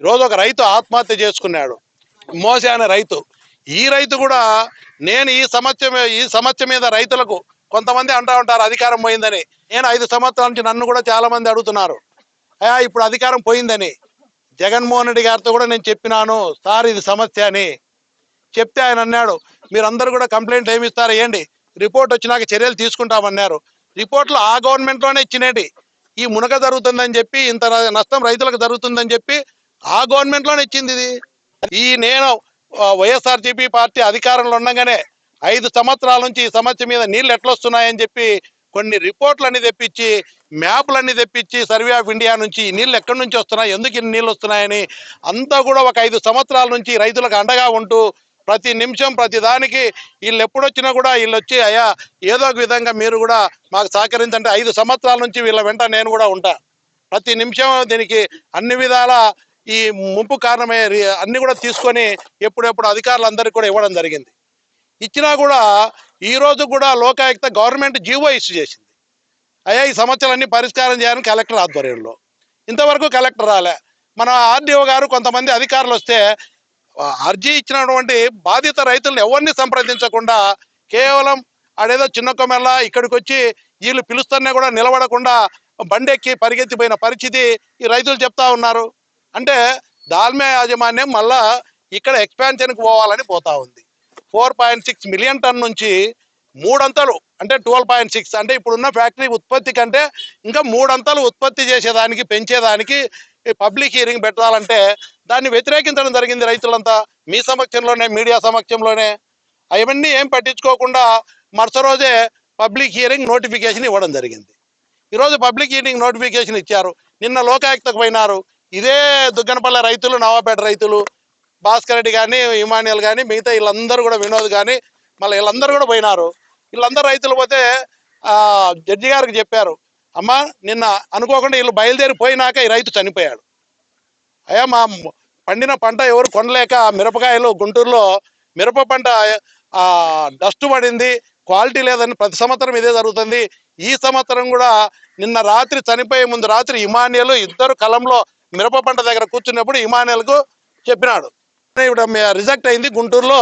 ఈరోజు ఒక రైతు ఆత్మహత్య చేసుకున్నాడు. మోసే అనే రైతు. ఈ రైతు కూడా నేను ఈ సమస్య ఈ సమస్య మీద రైతులకు కొంతమంది అంటా ఉంటారు అధికారం పోయిందని. నేను ఐదు సంవత్సరాల నుంచి నన్ను కూడా చాలా మంది అడుగుతున్నారు. అయా ఇప్పుడు అధికారం పోయిందని. జగన్మోహన్ రెడ్డి గారితో కూడా నేను చెప్పినాను సార్ ఇది సమస్య అని. చెప్తే ఆయన అన్నాడు మీరందరూ కూడా కంప్లైంట్ ఏమి ఇస్తారు ఏంటి? రిపోర్ట్ వచ్చినాక చర్యలు తీసుకుంటామన్నారు. రిపోర్ట్లు ఆ గవర్నమెంట్లోనే ఇచ్చినేటి ఈ మునక జరుగుతుందని చెప్పి ఇంత నష్టం రైతులకు జరుగుతుందని చెప్పి ఆ గవర్నమెంట్లోనే ఇచ్చింది ఇది. ఈ నేను వైఎస్ఆర్సీపీ పార్టీ అధికారంలో ఉండగానే ఐదు సంవత్సరాల నుంచి ఈ సమస్య మీద నీళ్ళు ఎట్లా వస్తున్నాయని చెప్పి కొన్ని రిపోర్ట్లు అన్ని తెప్పించి మ్యాప్లు అన్ని తెప్పించి సర్వే ఆఫ్ ఇండియా నుంచి ఈ ఎక్కడి నుంచి వస్తున్నాయి ఎందుకు ఇన్ని నీళ్ళు వస్తున్నాయని అంతా కూడా ఒక ఐదు సంవత్సరాల నుంచి రైతులకు అండగా ఉంటూ ప్రతి నిమిషం ప్రతి దానికి వీళ్ళు ఎప్పుడొచ్చినా కూడా వీళ్ళు వచ్చి అయ్యా ఏదో ఒక విధంగా మీరు కూడా మాకు సహకరించంటే ఐదు సంవత్సరాల నుంచి వీళ్ళ వెంట నేను కూడా ఉంటా. ప్రతి నిమిషం దీనికి అన్ని విధాల ఈ ముంపు కారణమయ్యే రి- అన్ని కూడా తీసుకొని ఎప్పుడెప్పుడు అధికారులందరికీ కూడా ఇవ్వడం జరిగింది. ఇచ్చినా కూడా ఈ రోజు కూడా లోకాయుక్త గవర్నమెంట్ జీవో ఇష్యూ చేసింది. అయ్యా ఈ సమస్యలన్నీ పరిష్కారం చేయాలని కలెక్టర్ ఆధ్వర్యంలో. ఇంతవరకు కలెక్టర్ రాలే. మన ఆర్డీఓ గారు కొంతమంది అధికారులు వస్తే అర్జీ ఇచ్చినటువంటి బాధిత రైతులను ఎవరిని సంప్రదించకుండా కేవలం అడేదో చిన్న కొమ్మెల్ల ఇక్కడికి వచ్చి వీళ్ళు పిలుస్తున్నా కూడా నిలబడకుండా బండెక్కి పరిగెత్తిపోయిన పరిస్థితి ఈ రైతులు చెప్తా ఉన్నారు. అంటే దాల్మే యాజమాన్యం మళ్ళా ఇక్కడ ఎక్స్పాన్షన్కి పోవాలని పోతా ఉంది. Four point six million ton నుంచి మూడంతలు అంటే ట్వెల్వ్ పాయింట్ సిక్స్ అంటే ఇప్పుడున్న ఫ్యాక్టరీ ఉత్పత్తి కంటే ఇంకా మూడంతలు ఉత్పత్తి చేసేదానికి పెంచేదానికి పబ్లిక్ హీరింగ్ పెట్టాలంటే దాన్ని వ్యతిరేకించడం జరిగింది రైతులంతా. మీ సమక్షంలోనే మీడియా సమక్షంలోనే. అవన్నీ ఏం పట్టించుకోకుండా మరుస రోజే పబ్లిక్ హియరింగ్ నోటిఫికేషన్ ఇవ్వడం జరిగింది. ఈరోజు పబ్లిక్ హీరింగ్ నోటిఫికేషన్ ఇచ్చారు. నిన్న లోకాయుక్తకు పోయినారు. ఇదే దుగ్గనపల్లె రైతులు నవాపేట రైతులు భాస్కర్ రెడ్డి కానీ ఇమానియల్ కానీ మిగతా వీళ్ళందరూ కూడా వినోద్ కానీ మళ్ళీ వీళ్ళందరూ కూడా పోయినారు. వీళ్ళందరూ రైతులు పోతే జడ్జి గారికి చెప్పారు అమ్మా నిన్న అనుకోకుండా వీళ్ళు బయలుదేరి పోయినాక ఈ రైతు చనిపోయాడు. అయ్యా మా పండిన పంట ఎవరు కొనలేక మిరపకాయలు గుంటూరులో మిరప పంట డస్ట్ పడింది క్వాలిటీ లేదని ప్రతి సంవత్సరం ఇదే జరుగుతుంది. ఈ సంవత్సరం కూడా నిన్న రాత్రి చనిపోయే ముందు రాత్రి ఇమానియలు ఇద్దరు కలంలో మిరప పంట దగ్గర కూర్చున్నప్పుడు ఇమానియల్కు చెప్పినాడు. ఇప్పుడు రిజెక్ట్ అయింది గుంటూరులో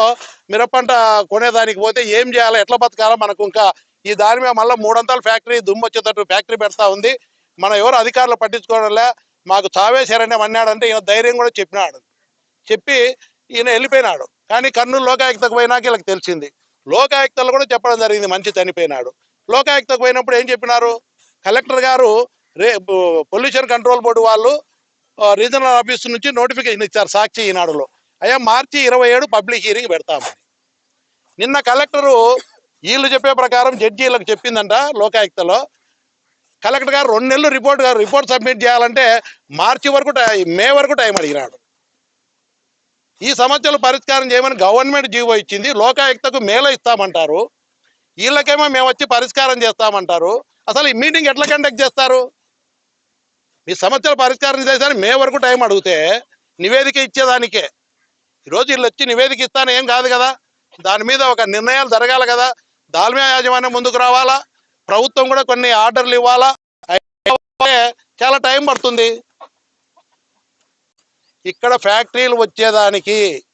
మిరప పంట కొనేదానికి పోతే ఏం చేయాలో ఎట్లా బతకాలో మనకు ఇంకా ఈ దాని మీద మళ్ళీ మూడంతల ఫ్యాక్టరీ దుమ్ము వచ్చేటట్టు ఫ్యాక్టరీ పెడతా ఉంది. మన ఎవరు అధికారులు పట్టించుకోవడంలే మాకు చావేశారని అన్నాడంటే ఈయన ధైర్యం కూడా చెప్పినాడు. చెప్పి ఈయన వెళ్ళిపోయినాడు. కానీ కర్నూలు లోకాయుక్తకు పోయినాక వీళ్ళకి తెలిసింది. లోకాయుక్తలు కూడా చెప్పడం జరిగింది మంచి చనిపోయినాడు. లోకాయుక్తకు పోయినప్పుడు ఏం చెప్పినారు? కలెక్టర్ గారు రే పొల్యూషన్ కంట్రోల్ బోర్డు వాళ్ళు రీజనల్ ఆఫీస్ నుంచి నోటిఫికేషన్ ఇచ్చారు సాక్షి ఈనాడులో. అయ్యా మార్చి ఇరవై ఏడు పబ్లిక్ హీరింగ్ పెడతామని నిన్న కలెక్టరు వీళ్ళు చెప్పే ప్రకారం జడ్జీలకు చెప్పిందంట లోకాయుక్తలో. కలెక్టర్ గారు రెండు నెలలు రిపోర్ట్ రిపోర్ట్ సబ్మిట్ చేయాలంటే మార్చి వరకు మే వరకు టైం అడిగినాడు. ఈ సమస్యలు పరిష్కారం చేయమని గవర్నమెంట్ జీవో ఇచ్చింది లోకాయుక్తకు మేలో ఇస్తామంటారు. వీళ్ళకేమో మేము వచ్చి పరిష్కారం చేస్తామంటారు. అసలు ఈ మీటింగ్ ఎట్లా కండక్ట్ చేస్తారు? మీ సమస్యల పరిష్కారం చేశారు మే వరకు టైం అడిగితే నివేదిక ఇచ్చేదానికే. ఈరోజు వీళ్ళు వచ్చి నివేదిక ఇస్తాను ఏం కాదు కదా? దాని మీద ఒక నిర్ణయాలు జరగాలి కదా? దాల్మియా యాజమాన్యం ముందుకు రావాలా? ప్రభుత్వం కూడా కొన్ని ఆర్డర్లు ఇవ్వాలా? చాలా టైం పడుతుంది. ఇక్కడ ఫ్యాక్టరీలు వచ్చేదానికి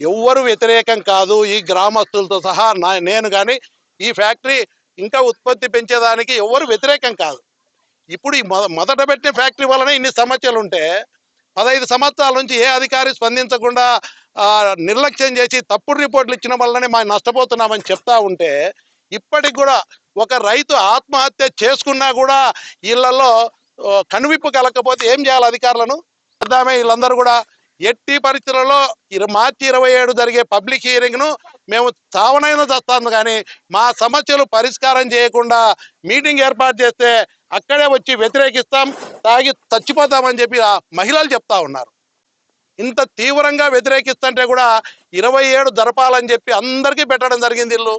ఎవ్వరు వ్యతిరేకం కాదు. ఈ గ్రామస్తులతో సహా నా నేను కానీ ఈ ఫ్యాక్టరీ ఇంకా ఉత్పత్తి పెంచేదానికి ఎవరు వ్యతిరేకం కాదు. ఇప్పుడు ఈ మొదట పెట్టిన ఫ్యాక్టరీ వలన ఇన్ని సమస్యలు ఉంటే పదహైదు సంవత్సరాల నుంచి ఏ అధికారి స్పందించకుండా నిర్లక్ష్యం చేసి తప్పుడు రిపోర్ట్లు ఇచ్చిన వల్లనే మా నష్టపోతున్నామని చెప్తా ఉంటే ఇప్పటికి కూడా ఒక రైతు ఆత్మహత్య చేసుకున్నా కూడా వీళ్ళల్లో కనువిప్పు కలగకపోతే ఏం చేయాలి అధికారులను? అర్థమే వీళ్ళందరూ కూడా ఎట్టి పరిస్థితులలో మార్చి ఇరవై ఏడు జరిగే పబ్లిక్ హీరింగ్ను మేము చావనైనా చేస్తాము కానీ మా సమస్యలు పరిష్కారం చేయకుండా మీటింగ్ ఏర్పాటు చేస్తే అక్కడే వచ్చి వ్యతిరేకిస్తాం తాగి చచ్చిపోతామని చెప్పి ఆ మహిళలు చెప్తా ఉన్నారు. ఇంత తీవ్రంగా వ్యతిరేకిస్తుంటే కూడా ఇరవై ఏడు జరపాలని చెప్పి అందరికీ పెట్టడం జరిగింది ఇల్లు.